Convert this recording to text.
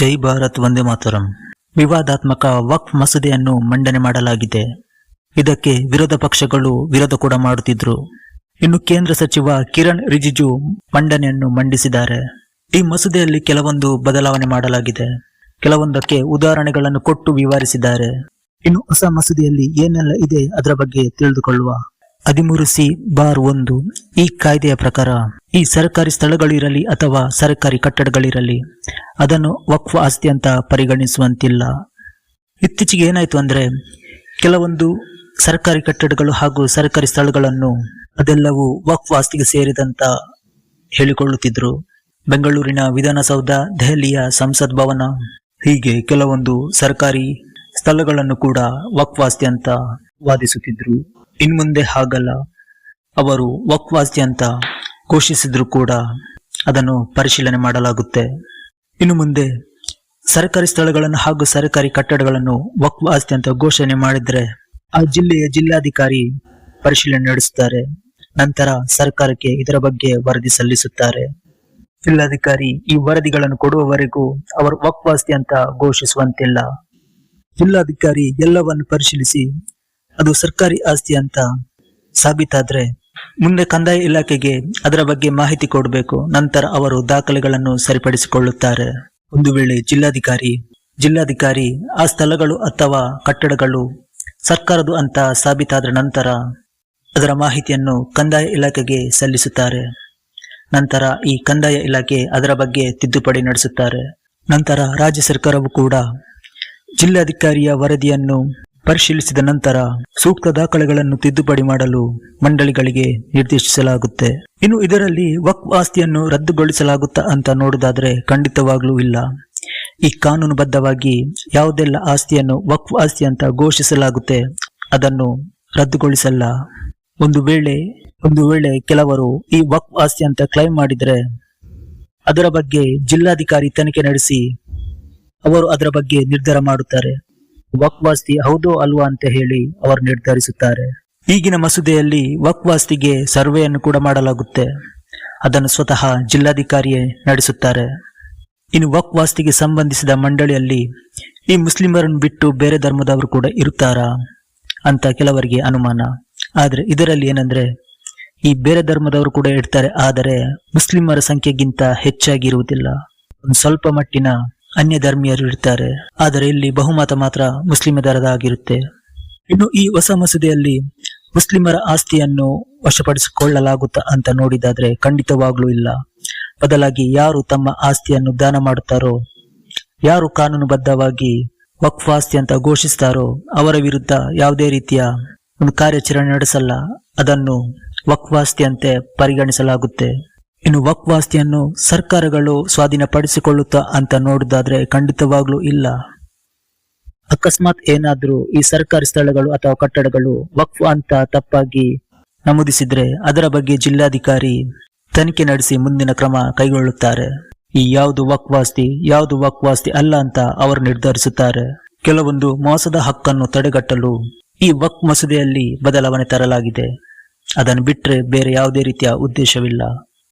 ಜೈ ಭಾರತ್ ವಂದೇ ಮಾತರಂ. ವಿವಾದಾತ್ಮಕ ವಕ್ಫ್ ಮಸೂದೆಯನ್ನು ಮಂಡನೆ ಮಾಡಲಾಗಿದೆ. ಇದಕ್ಕೆ ವಿರೋಧ ಪಕ್ಷಗಳು ವಿರೋಧ ಕೂಡ ಮಾಡುತ್ತಿದ್ರು. ಇನ್ನು ಕೇಂದ್ರ ಸಚಿವ ಕಿರಣ್ ರಿಜಿಜು ಮಂಡನೆಯನ್ನು ಮಂಡಿಸಿದ್ದಾರೆ. ಈ ಮಸೂದೆಯಲ್ಲಿ ಕೆಲವೊಂದು ಬದಲಾವಣೆ ಮಾಡಲಾಗಿದೆ. ಕೆಲವೊಂದಕ್ಕೆ ಉದಾಹರಣೆಗಳನ್ನು ಕೊಟ್ಟು ವಿವರಿಸಿದ್ದಾರೆ. ಇನ್ನು ಹೊಸ ಮಸೂದೆಯಲ್ಲಿ ಏನೆಲ್ಲ ಇದೆ ಅದರ ಬಗ್ಗೆ ತಿಳಿದುಕೊಳ್ಳುವ ಹದಿಮೂರು ಸಿ ಬಾರ್ ಒಂದು ಈ ಕಾಯ್ದೆಯ ಪ್ರಕಾರ ಈ ಸರ್ಕಾರಿ ಸ್ಥಳಗಳಿರಲಿ ಅಥವಾ ಸರ್ಕಾರಿ ಕಟ್ಟಡಗಳಿರಲಿ ಅದನ್ನು ವಕ್ಫ ಆಸ್ತಿ ಅಂತ ಪರಿಗಣಿಸುವಂತಿಲ್ಲ. ಇತ್ತೀಚೆಗೆ ಏನಾಯಿತು ಅಂದರೆ ಕೆಲವೊಂದು ಸರ್ಕಾರಿ ಕಟ್ಟಡಗಳು ಹಾಗೂ ಸರ್ಕಾರಿ ಸ್ಥಳಗಳನ್ನು ಅದೆಲ್ಲವೂ ವಕ್ಫ್ ಆಸ್ತಿಗೆ ಸೇರಿದಂತ ಹೇಳಿಕೊಳ್ಳುತ್ತಿದ್ದರು ಬೆಂಗಳೂರಿನ ವಿಧಾನಸೌಧ, ದೆಹಲಿಯ ಸಂಸತ್ ಭವನ, ಹೀಗೆ ಕೆಲವೊಂದು ಸರ್ಕಾರಿ ಸ್ಥಳಗಳನ್ನು ಕೂಡ ವಕ್ವಾಸ್ತಿ ಅಂತ ವಾದಿಸುತ್ತಿದ್ರು. ಇನ್ಮುಂದೆ ಹಾಗಲ್ಲ. ಅವರು ವಕ್ವಾಸ್ತಿ ಅಂತ ಘೋಷಿಸಿದ್ರು ಕೂಡ ಅದನ್ನು ಪರಿಶೀಲನೆ ಮಾಡಲಾಗುತ್ತೆ. ಇನ್ನು ಮುಂದೆ ಸರ್ಕಾರಿ ಸ್ಥಳಗಳನ್ನು ಹಾಗೂ ಸರ್ಕಾರಿ ಕಟ್ಟಡಗಳನ್ನು ವಕ್ಫ್ ಆಸ್ತಿ ಅಂತ ಘೋಷಣೆ ಮಾಡಿದ್ರೆ ಆ ಜಿಲ್ಲೆಯ ಜಿಲ್ಲಾಧಿಕಾರಿ ಪರಿಶೀಲನೆ ನಡೆಸುತ್ತಾರೆ. ನಂತರ ಸರ್ಕಾರಕ್ಕೆ ಇದರ ಬಗ್ಗೆ ವರದಿ ಸಲ್ಲಿಸುತ್ತಾರೆ. ಜಿಲ್ಲಾಧಿಕಾರಿ ಈ ವರದಿಗಳನ್ನು ಕೊಡುವವರೆಗೂ ಅವರು ವಕ್ಫ್ ಆಸ್ತಿ ಅಂತ ಘೋಷಿಸುವಂತಿಲ್ಲ. ಜಿಲ್ಲಾಧಿಕಾರಿ ಎಲ್ಲವನ್ನು ಪರಿಶೀಲಿಸಿ ಅದು ಸರ್ಕಾರಿ ಆಸ್ತಿ ಅಂತ ಸಾಬೀತಾದ್ರೆ ಮುಂದೆ ಕಂದಾಯ ಇಲಾಖೆಗೆ ಅದರ ಬಗ್ಗೆ ಮಾಹಿತಿ ಕೊಡಬೇಕು. ನಂತರ ಅವರು ದಾಖಲೆಗಳನ್ನು ಸರಿಪಡಿಸಿಕೊಳ್ಳುತ್ತಾರೆ. ಒಂದು ವೇಳೆ ಜಿಲ್ಲಾಧಿಕಾರಿ ಜಿಲ್ಲಾಧಿಕಾರಿ ಆ ಸ್ಥಳಗಳು ಅಥವಾ ಕಟ್ಟಡಗಳು ಸರ್ಕಾರದು ಅಂತ ಸಾಬೀತಾದ ನಂತರ ಅದರ ಮಾಹಿತಿಯನ್ನು ಕಂದಾಯ ಇಲಾಖೆಗೆ ಸಲ್ಲಿಸುತ್ತಾರೆ. ನಂತರ ಈ ಕಂದಾಯ ಇಲಾಖೆ ಅದರ ಬಗ್ಗೆ ತಿದ್ದುಪಡಿ ನಡೆಸುತ್ತಾರೆ. ನಂತರ ರಾಜ್ಯ ಸರ್ಕಾರವು ಕೂಡ ಜಿಲ್ಲಾಧಿಕಾರಿಯ ವರದಿಯನ್ನು ಪರಿಶೀಲಿಸಿದ ನಂತರ ಸೂಕ್ತ ದಾಖಲೆಗಳನ್ನು ತಿದ್ದುಪಡಿ ಮಾಡಲು ಮಂಡಳಿಗಳಿಗೆ ನಿರ್ದೇಶಿಸಲಾಗುತ್ತೆ. ಇನ್ನು ಇದರಲ್ಲಿ ವಕ್ ಆಸ್ತಿಯನ್ನು ರದ್ದುಗೊಳಿಸಲಾಗುತ್ತಾ ಅಂತ ನೋಡುವುದಾದ್ರೆ ಖಂಡಿತವಾಗ್ಲೂ ಇಲ್ಲ. ಈ ಕಾನೂನುಬದ್ಧವಾಗಿ ಯಾವುದೆಲ್ಲ ಆಸ್ತಿಯನ್ನು ವಕ್ ಆಸ್ತಿ ಅಂತ ಘೋಷಿಸಲಾಗುತ್ತೆ, ಅದನ್ನು ರದ್ದುಗೊಳಿಸಲ್ಲ. ಒಂದು ವೇಳೆ ಒಂದು ವೇಳೆ ಕೆಲವರು ಈ ವಕ್ ಆಸ್ತಿ ಅಂತ ಕ್ಲೈಮ್ ಮಾಡಿದ್ರೆ, ಅದರ ಬಗ್ಗೆ ಜಿಲ್ಲಾಧಿಕಾರಿ ತನಿಖೆ ನಡೆಸಿ ಅವರು ಅದರ ಬಗ್ಗೆ ನಿರ್ಧಾರ ಮಾಡುತ್ತಾರೆ. ವಕ್ವಾಸ್ತಿ ಹೌದೋ ಅಲ್ವಾ ಅಂತ ಹೇಳಿ ಅವರು ನಿರ್ಧರಿಸುತ್ತಾರೆ. ಈಗಿನ ಮಸೂದೆಯಲ್ಲಿ ವಕ್ವಾಸ್ತಿಗೆ ಸರ್ವೆಯನ್ನು ಕೂಡ ಮಾಡಲಾಗುತ್ತೆ. ಅದನ್ನು ಸ್ವತಃ ಜಿಲ್ಲಾಧಿಕಾರಿಯೇ ನಡೆಸುತ್ತಾರೆ. ಇನ್ನು ವಕ್ವಾಸ್ತಿಗೆ ಸಂಬಂಧಿಸಿದ ಮಂಡಳಿಯಲ್ಲಿ ಈ ಮುಸ್ಲಿಮರನ್ನು ಬಿಟ್ಟು ಬೇರೆ ಧರ್ಮದವರು ಕೂಡ ಇರುತ್ತಾರಾ ಅಂತ ಕೆಲವರಿಗೆ ಅನುಮಾನ. ಆದರೆ ಇದರಲ್ಲಿ ಏನಂದ್ರೆ, ಈ ಬೇರೆ ಧರ್ಮದವರು ಕೂಡ ಇರ್ತಾರೆ, ಆದರೆ ಮುಸ್ಲಿಮರ ಸಂಖ್ಯೆಗಿಂತ ಹೆಚ್ಚಾಗಿರುವುದಿಲ್ಲ ಒಂದು ಸ್ವಲ್ಪ ಮಟ್ಟಿನ ಅನ್ಯ ಧರ್ಮೀಯರು ಇರ್ತಾರೆ. ಆದರೆ ಇಲ್ಲಿ ಬಹುಮತ ಮಾತ್ರ ಮುಸ್ಲಿಮರದಾಗಿರುತ್ತೆ ಇನ್ನು ಈ ಹೊಸ ಮಸೂದೆಯಲ್ಲಿ ಮುಸ್ಲಿಮರ ಆಸ್ತಿಯನ್ನು ವಶಪಡಿಸಿಕೊಳ್ಳಲಾಗುತ್ತಾ ಅಂತ ನೋಡಿದಾದ್ರೆ ಖಂಡಿತವಾಗ್ಲೂ ಇಲ್ಲ. ಬದಲಾಗಿ ಯಾರು ತಮ್ಮ ಆಸ್ತಿಯನ್ನು ದಾನ ಮಾಡುತ್ತಾರೋ, ಯಾರು ಕಾನೂನುಬದ್ಧವಾಗಿ ವಕ್ಫ್ ಆಸ್ತಿ ಅಂತ ಘೋಷಿಸ್ತಾರೋ, ಅವರ ವಿರುದ್ಧ ಯಾವುದೇ ರೀತಿಯ ಒಂದು ಕಾರ್ಯಾಚರಣೆ ನಡೆಸಲ್ಲ. ಅದನ್ನು ವಕ್ವಾಸ್ತಿ ಅಂತೆ ಪರಿಗಣಿಸಲಾಗುತ್ತೆ. ಇನ್ನು ವಕ್ವಾಸ್ತಿಯನ್ನು ಸರ್ಕಾರಗಳು ಸ್ವಾಧೀನಪಡಿಸಿಕೊಳ್ಳುತ್ತಾ ಅಂತ ನೋಡುದಾದ್ರೆ ಖಂಡಿತವಾಗ್ಲೂ ಇಲ್ಲ. ಅಕಸ್ಮಾತ್ ಏನಾದ್ರೂ ಈ ಸರ್ಕಾರಿ ಸ್ಥಳಗಳು ಅಥವಾ ಕಟ್ಟಡಗಳು ವಕ್ಫ್ ಅಂತ ತಪ್ಪಾಗಿ ನಮೂದಿಸಿದ್ರೆ ಅದರ ಬಗ್ಗೆ ಜಿಲ್ಲಾಧಿಕಾರಿ ತನಿಖೆ ನಡೆಸಿ ಮುಂದಿನ ಕ್ರಮ ಕೈಗೊಳ್ಳುತ್ತಾರೆ. ಈ ಯಾವುದು ವಕ್ವಾಸ್ತಿ ಯಾವುದು ವಕ್ವಾಸ್ತಿ ಅಲ್ಲ ಅಂತ ಅವರು ನಿರ್ಧರಿಸುತ್ತಾರೆ. ಕೆಲವೊಂದು ಮೋಸದ ಹಕ್ಕನ್ನು ತಡೆಗಟ್ಟಲು ಈ ವಕ್ ಮಸೂದೆಯಲ್ಲಿ ಬದಲಾವಣೆ ತರಲಾಗಿದೆ. ಅದನ್ನು ಬಿಟ್ಟರೆ ಬೇರೆ ಯಾವುದೇ ರೀತಿಯ ಉದ್ದೇಶವಿಲ್ಲ.